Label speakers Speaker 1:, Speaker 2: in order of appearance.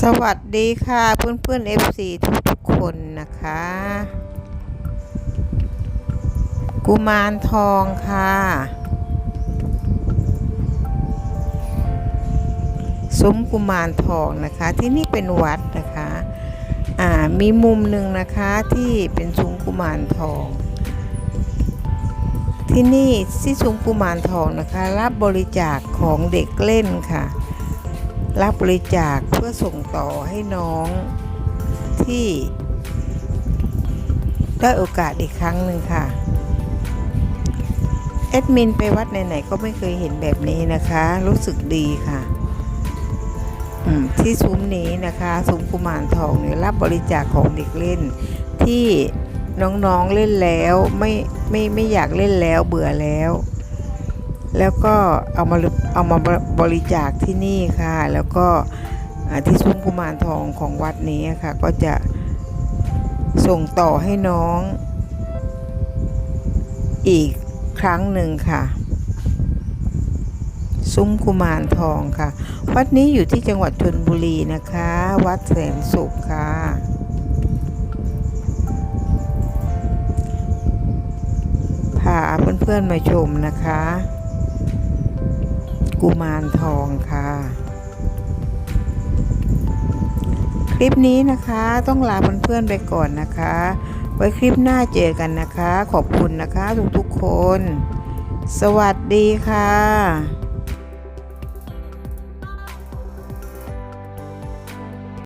Speaker 1: สวัสดีค่ะเพื่อนเพื่อนๆ FC ทุกทุกๆคนนะคะ กุมารทองค่ะ ซุ้มกุมารทองนะคะ ที่นี่เป็นวัดนะคะอ่ามีมุมหนึ่งนะคะที่เป็นซุ้มกุมารทอง ที่นี่ที่ซุ้มกุมารทองนะคะ รับบริจาคของเด็กเล่นค่ะ รับบริจาคเพื่อส่งต่อให้น้องที่ได้โอกาสอีกครั้งหนึ่งค่ะแอดมินไปวัดไหนๆก็ไม่เคยเห็นแบบนี้นะคะ รู้สึกดีค่ะที่ซุ้มนี้นะคะซุ้มกุมารทองเนี่ยรับบริจาคของเด็กเล่น ที่น้องๆเล่นแล้วไม่ไม่ไม่อยากเล่นแล้วเบื่อแล้ว แล้วก็เอามาเอามาบริจาคที่นี่ค่ะ แล้วก็ที่ซุ้มกุมารทองของวัดนี้ค่ะ ก็จะส่งต่อให้น้องอีกครั้งหนึ่งค่ะ ซุ้มกุมารทองค่ะ วัดนี้อยู่ที่จังหวัดชลบุรีนะคะ วัดแสนสุขค่ะ พาเพื่อนๆมาชมนะคะ กุมารทองค่ะ คลิปนี้นะคะต้องลาเพื่อนๆไปก่อนนะคะ ไว้คลิปหน้าเจอกันนะคะ ขอบคุณนะคะทุกๆคน สวัสดีค่ะ